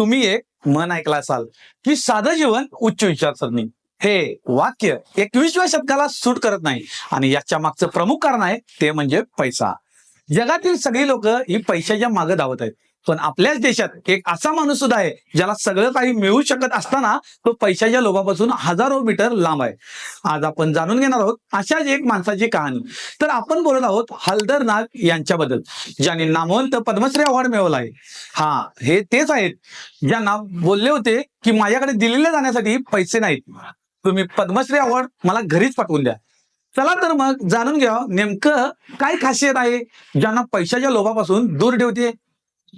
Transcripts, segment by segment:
तुम्ही एक मन ऐकला असाल की साधं जीवन उच्च विचारसरणी. हे वाक्य एकविसव्या शतकाला सूट करत नाही आणि याच्या मागचं प्रमुख कारण आहे ते म्हणजे पैसा. जगातील सगळी लोक ही पैशाच्या मागे धावत आहेत. पण आपल्याच देशात एक असा माणूस सुद्धा आहे ज्याला सगळं काही मिळू शकत असताना तो पैशाच्या लोभापासून हजारो मीटर लांब आहे. आज आपण जाणून घेणार आहोत अशाच एक माणसाची कहाणी. तर आपण बोलत आहोत हलदर नाग यांच्याबद्दल ज्यांनी नामवंत पद्मश्री अवॉर्ड मिळवला आहे. हा हे तेच आहेत ज्यांना बोलले होते की माझ्याकडे दिलेले जाण्यासाठी पैसे नाहीत. तुम्ही पद्मश्री अवॉर्ड मला घरीच पाठवून द्या. चला तर मग जाणून घ्या नेमकं काय खासियत आहे ज्यांना पैशाच्या लोभापासून दूर ठेवते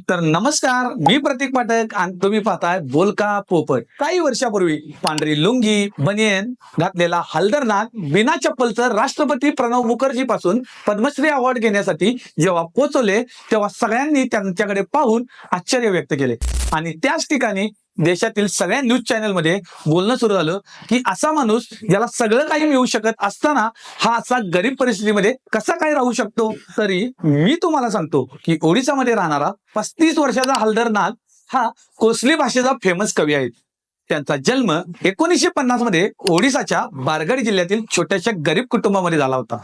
तर नमस्कार मी प्रतीक पाठक आणि तुम्ही पाहताय बोलका पोपट. काही वर्षापूर्वी पांढरी लुंगी बनियन घातलेला हलदरनाथ बिना चप्पलचं राष्ट्रपती प्रणव मुखर्जी पासून पद्मश्री अवॉर्ड घेण्यासाठी जेव्हा पोहोचवले तेव्हा सगळ्यांनी त्यांच्याकडे पाहून आश्चर्य व्यक्त केले. आणि त्याच ठिकाणी देशातील सगळ्या न्यूज चॅनलमध्ये बोलणं सुरू झालं की असा माणूस ज्याला सगळं काही मिळू शकत असताना हा असा गरीब परिस्थितीमध्ये कसा काय राहू शकतो? तरी मी तुम्हाला सांगतो की ओडिसामध्ये राहणारा पस्तीस वर्षाचा हलदर नाग हा कोसली भाषेचा फेमस कवी आहे. त्यांचा जन्म एकोणीसशे पन्नासमध्ये ओडिसाच्या बारगड जिल्ह्यातील छोट्याशा गरीब कुटुंबामध्ये झाला होता.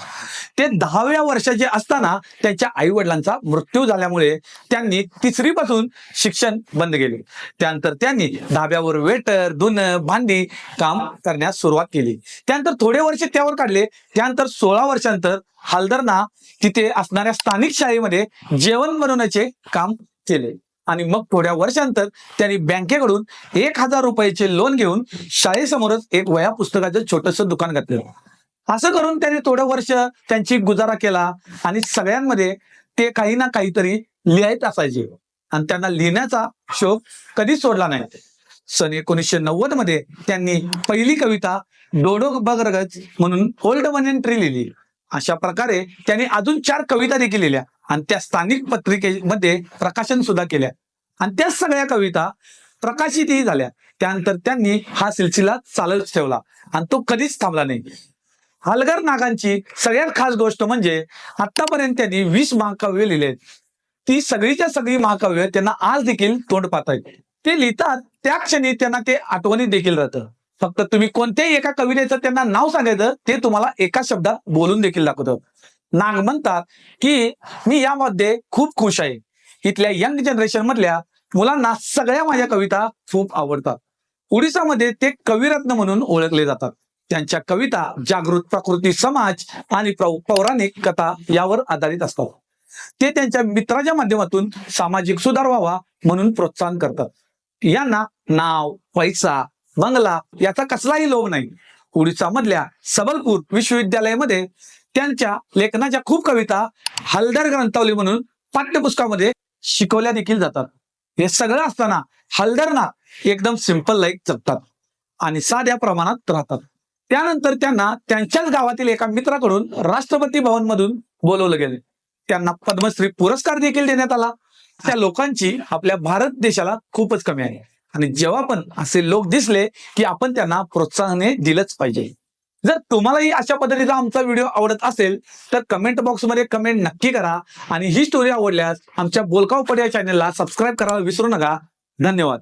ते दहाव्या वर्षाचे असताना त्यांच्या आई वडिलांचा मृत्यू झाल्यामुळे त्यांनी तिसरीपासून शिक्षण बंद केले. त्यानंतर त्यांनी धाब्यावर वेटर धुन भांडी काम करण्यास सुरुवात केली. त्यानंतर थोडे वर्ष त्यावर काढले. त्यानंतर सोळा वर्षांतर हालदरना तिथे असणाऱ्या स्थानिक शाळेमध्ये जेवण बनवण्याचे काम केले. आणि मग थोड्या वर्षांतर त्यांनी बँकेकडून एक हजार रुपयाचे लोन घेऊन शाळेसमोरच एक वया पुस्तकाचं छोटस दुकान घातलं असं करून त्यांनी थोडं वर्ष त्यांची गुजारा केला आणि सगळ्यांमध्ये ते काही ना काहीतरी लिहायत असायचे. आणि त्यांना लिहिण्याचा शोक कधीच सोडला नाही. सन एकोणीसशे नव्वदमध्ये त्यांनी पहिली कविता डोडो बगरगज म्हणून ओल्ड मनी ट्री लिहिली. अशा प्रकारे त्यांनी अजून चार कविता देखील लिहिल्या. आणि त्या स्थानिक पत्रिकेमध्ये प्रकाशन सुद्धा केल्या. आणि त्या सगळ्या कविता प्रकाशितही झाल्या. त्यानंतर त्यांनी हा सिलसिला चालत ठेवला. आणि तो कधीच थांबला नाही. हलगर नागांची सगळ्यात खास गोष्ट म्हणजे आतापर्यंत त्यांनी वीस महाकाव्य लिहिले ती सगळीच्या सगळी महाकाव्य त्यांना आज देखील तोंड पाहत आहेत ते लिहितात त्या क्षणी त्यांना ते आठवणी देखील राहतं. फक्त तुम्ही कोणत्याही एका कवितेचं त्यांना नाव सांगायचं ते तुम्हाला एका शब्दात बोलून देखील दाखवतं. नाग म्हणतात की मी यामध्ये खूप खुश आहे. इथल्या यंग जनरेशन मधल्या मुलांना सगळ्या माझ्या कविता खूप आवडतात. ओडिसामध्ये ते कविरत्न म्हणून ओळखले जातात. त्यांच्या कविता जागृत प्रकृती समाज आणि पौराणिक कथा यावर आधारित असतात. ते त्यांच्या मित्राच्या माध्यमातून सामाजिक सुधार व्हावा म्हणून प्रोत्साहन करतात. यांना नाव पैसा बंगला याचा कसलाही लोभ नाही. उडीसा मधल्या सबलपूर विश्वविद्यालयामध्ये त्यांच्या लेखनाच्या खूप कविता हलदर ग्रंथावली म्हणून पाठ्यपुस्तकामध्ये शिकवल्या देखील जातात. हे सगळं असताना हलदरना एकदम सिंपल लाईफ जगतात आणि साध्या प्रमाणात राहतात. त्यानंतर त्यांना त्यांच्याच गावातील एका मित्राकडून राष्ट्रपती भवन मधून बोलवलं गेले. त्यांना पद्मश्री पुरस्कार देखील देण्यात आला. त्या लोकांची आपल्या भारत देशाला खूपच कमी आहे. आणि जेव्हा पण असे लोक दिसले की आपण त्यांना प्रोत्साहने दिलंच पाहिजे. जर तुम्हालाही अशा पद्धतीचा आमचा व्हिडिओ आवडत असेल तर कमेंट बॉक्समध्ये कमेंट नक्की करा. आणि ही स्टोरी आवडल्यास आमच्या बोलकाव पड या चॅनलला सबस्क्राईब करायला विसरू नका. धन्यवाद.